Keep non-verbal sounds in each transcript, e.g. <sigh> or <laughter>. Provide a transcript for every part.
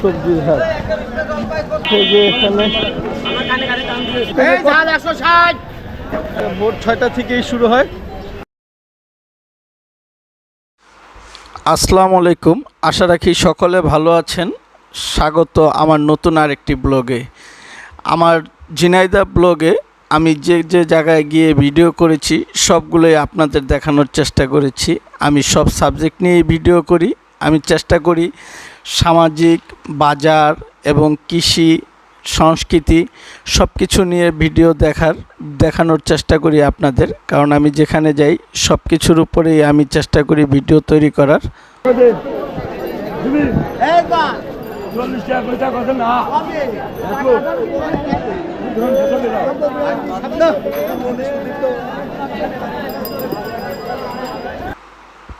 সবজির হাট। এই যে এখানে ভোর ছয়টা থেকেই শুরু হয়। আসসালামু আলাইকুম। আশা রাখি সকলে ভালো আছেন। স্বাগত আমার নতুন আরেকটি ব্লগে। আমার ঝিনাইদা ব্লগে আমি যে যে জায়গায় গিয়ে ভিডিও করেছি সবগুলোই আপনাদের দেখানোর চেষ্টা করেছি। আমি সব সাবজেক্ট নিয়েই ভিডিও করি। আমি চেষ্টা করি সামাজিক, বাজার এবং কৃষি, সংস্কৃতি সব কিছু নিয়ে ভিডিও দেখার, দেখানোর চেষ্টা করি আপনাদের। কারণ আমি যেখানে যাই সব কিছুর উপরেই আমি চেষ্টা করি ভিডিও তৈরি করার।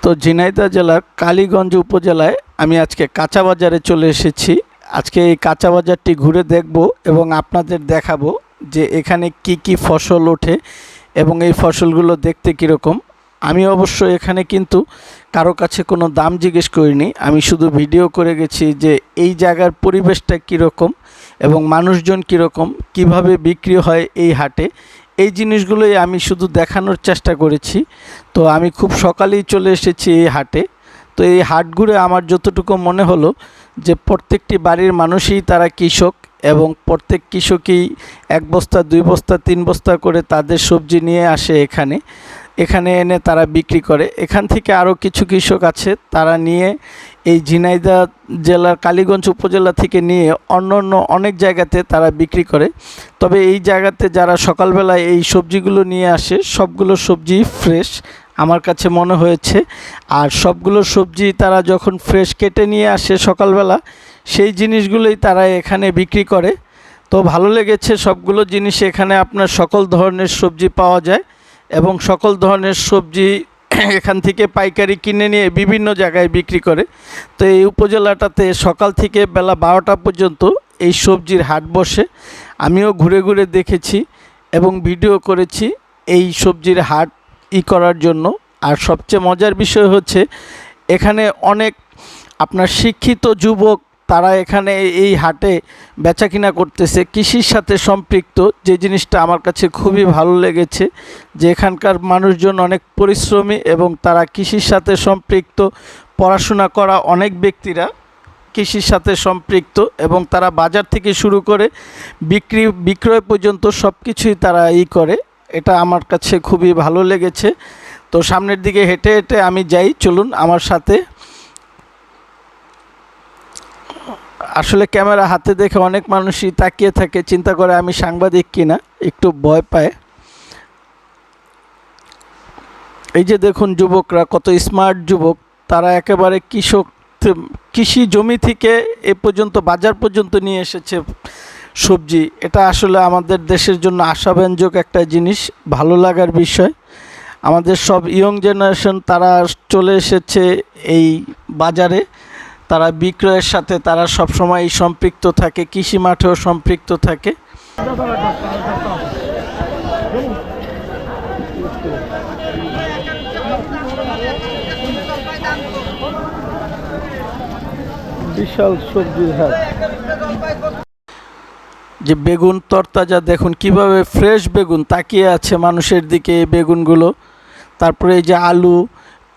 তো ঝিনাইদহ জেলার কালীগঞ্জ উপজেলায় আমি আজকে কাঁচা বাজারে চলে এসেছি। আজকে এই কাঁচা বাজারটি ঘুরে দেখব এবং আপনাদের দেখাবো যে এখানে কি কি ফসল ওঠে এবং এই ফসলগুলো দেখতে কীরকম। আমি অবশ্য এখানে কিন্তু কারও কাছে কোনো দাম জিজ্ঞেস করিনি। আমি শুধু ভিডিও করে গেছি যে এই জায়গার পরিবেশটা কীরকম এবং মানুষজন কীরকম, কীভাবে বিক্রি হয় এই হাটে এই জিনিসগুলোই আমি শুধু দেখানোর চেষ্টা করেছি। তো আমি খুব সকালেই চলে এসেছি এই হাটে। তো এই হাট ঘুরে আমার যতটুকু মনে হলো যে প্রত্যেকটি বাড়ির মানুষই তারা কৃষক এবং প্রত্যেক কৃষকই এক বস্তা, দুই বস্তা, তিন বস্তা করে তাদের সবজি নিয়ে আসে এখানে। এখানে এনে তারা বিক্রি করে। এখান থেকে আরও কিছু কৃষক আছে, তারা নিয়ে এই ঝিনাইদা জেলার কালীগঞ্জ উপজেলা থেকে নিয়ে অন্য অন্য অনেক জায়গাতে তারা বিক্রি করে। তবে এই জায়গাতে যারা সকালবেলায় এই সবজিগুলো নিয়ে আসে, সবগুলো সবজি ফ্রেশ আমার কাছে মনে হয়েছে। আর সবগুলো সবজি তারা যখন ফ্রেশ কেটে নিয়ে আসে সকালবেলা, সেই জিনিসগুলোই তারা এখানে বিক্রি করে। তো ভালো লেগেছে সবগুলো জিনিস এখানে আপনার সকল ধরনের সবজি পাওয়া যায়। এবং সকল ধরনের সবজি <clears throat> এখান থেকে পাইকারি কিনে নিয়ে বিভিন্ন জায়গায় বিক্রি করে। তো এই উপজেলাটাতে সকাল থেকে বেলা বারোটা পর্যন্ত এই সবজির হাট বসে। আমিও ঘুরে ঘুরে দেখেছি এবং ভিডিও করেছি এই সবজির হাট ই করার জন্য। আর সবচেয়ে মজার বিষয় হচ্ছে, এখানে অনেক আপনার শিক্ষিত যুবক তারা এখানে এই হাটে বেচাকিনা করতেছে। কৃষির সাথে সম্পৃক্ত। যে জিনিসটা আমার কাছে খুবই ভালো লেগেছে, যে এখানকার মানুষজন অনেক পরিশ্রমী এবং তারা কৃষির সাথে সম্পৃক্ত। পড়াশোনা করা অনেক ব্যক্তিরা কৃষির সাথে সম্পৃক্ত এবং তারা বাজার থেকে শুরু করে বিক্রি, বিক্রয় পর্যন্ত সব কিছুই তারা ই করে। এটা আমার কাছে খুবই ভালো লেগেছে। তো সামনের দিকে হেঁটে হেঁটে আমি যাই। চলুন আমার সাথে আসলে ক্যামেরা হাতে দেখে অনেক মানুষই তাকিয়ে থাকে, চিন্তা করে আমি সাংবাদিক কিনা, একটু ভয় পায়। এই যে দেখুন যুবকরা, কত স্মার্ট যুবক, তারা একেবারে কৃষক, কৃষি জমি থেকে এ পর্যন্ত, বাজার পর্যন্ত নিয়ে এসেছে সবজি। এটা আসলে আমাদের দেশের জন্য আশাব্যঞ্জক একটা জিনিস, ভালো লাগার বিষয়। আমাদের সব ইয়ং জেনারেশন তারা চলে এসেছে এই বাজারে। তারা বিক্রয়ের সাথে তারা সবসময় সম্পৃক্ত থাকে কৃষি মাঠেও সম্পৃক্ত থাকে। বিশাল সবজির হাট। যে বেগুন তরতাজা দেখুন কীভাবে ফ্রেশ বেগুন তাকিয়ে আছে মানুষের দিকে এই বেগুনগুলো। তারপরে এই যে আলু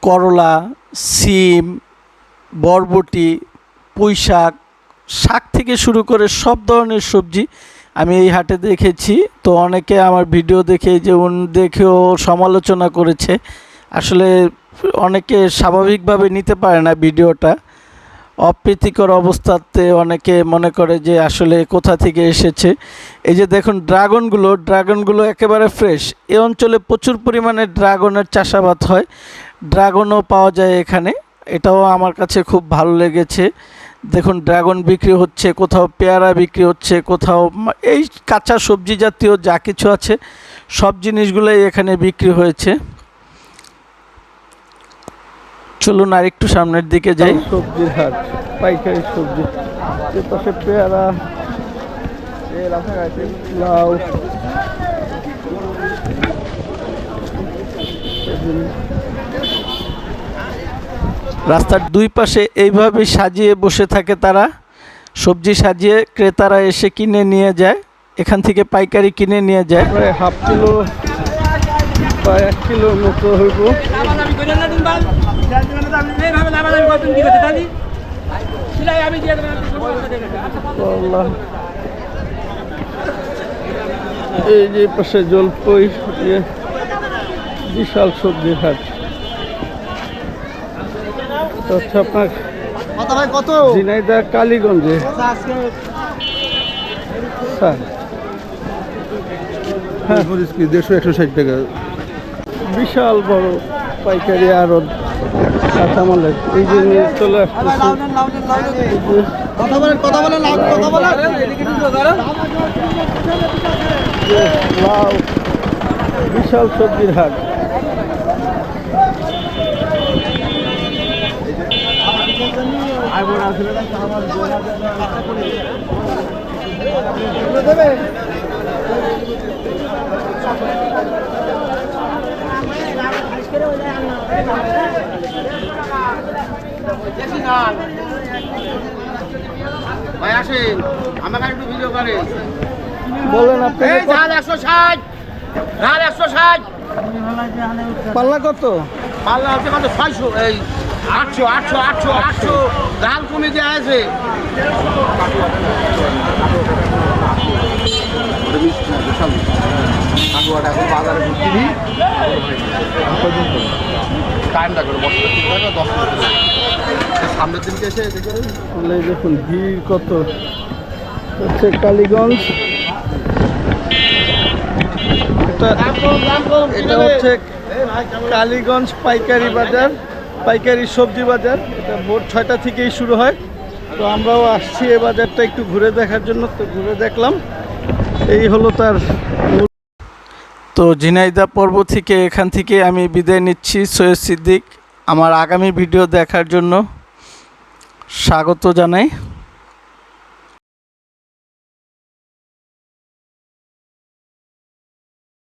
করলা সিম বরবটি পুঁই শাক শাক থেকে শুরু করে সব ধরনের সবজি আমি এই হাটে দেখেছি। তো অনেকে আমার ভিডিও দেখে যে দেখেও সমালোচনা করেছে। আসলে অনেকে স্বাভাবিকভাবে নিতে পারে না ভিডিওটা। অপ্রীতিকর অবস্থাতে অনেকে মনে করে যে আসলে কোথা থেকে এসেছে। এই যে দেখুন ড্রাগনগুলো ড্রাগনগুলো একেবারে ফ্রেশ। এ অঞ্চলে প্রচুর পরিমাণে ড্রাগনের চাষাবাদ হয়। ড্রাগনও পাওয়া যায় এখানে। এটাও আমার কাছে খুব ভালো লেগেছে। দেখুন, ড্রাগন বিক্রি হচ্ছে, কোথাও পেয়ারা বিক্রি হচ্ছে, কোথাও এই কাঁচা সবজি জাতীয় যা কিছু আছে, সব জিনিসগুলোই এখানে বিক্রি হয়েছে। চলুন আর একটু সামনের দিকে যাই। সবজির হাট, পাইকারি সবজি পাশে পেয়ারা লাউ রাস্তার দুই পাশে এইভাবে সাজিয়ে বসে থাকে তারা। সবজি সাজিয়ে ক্রেতারা এসে কিনে নিয়ে যায় এখান থেকে পাইকারি কিনে নিয়ে যায়। প্রায় হাফ কিলো বা এক কিলোর মতো হইব। এই যে পাশে জলপই ইয়ে, বিশাল সবজি হাট। তো হচ্ছে আপনার কত ঝিনাইদা কালীগঞ্জে স্যার হ্যাঁ দেড়শো একশো ষাট টাকা বিশাল বড় পাইকারি কাঁচামালের। এই যে নিয়ে চলে আসতেছে। বিশাল সবজির হাট। ভাই আসেন। আমাকে একটু ভিডিও করে বলেন আপনি এই ধান একশো ষাট ধান একশো ষাট। পাল্লা কত? পাল্লা হচ্ছে কত? ছয়শো এই আটশো আটশো আটশো আটশো। ধান কমে আছে। দেখুন ভিড় কত হচ্ছে কালীগঞ্জ এটা হচ্ছে কালীগঞ্জ পাইকারি বাজার। পাইকারি সবজি বাজার, এটা ভোর ছয়টা থেকেই শুরু হয়। তো আমরাও আসছি এ বাজারটা একটু ঘুরে দেখার জন্য, তো ঘুরে দেখলাম। এই হলো তার তো ঝিনাইদা পর্ব থেকে এখান থেকে আমি বিদায় নিচ্ছি। সৈয়দ সিদ্দিক, আমার আগামী ভিডিও দেখার জন্য স্বাগত জানাই।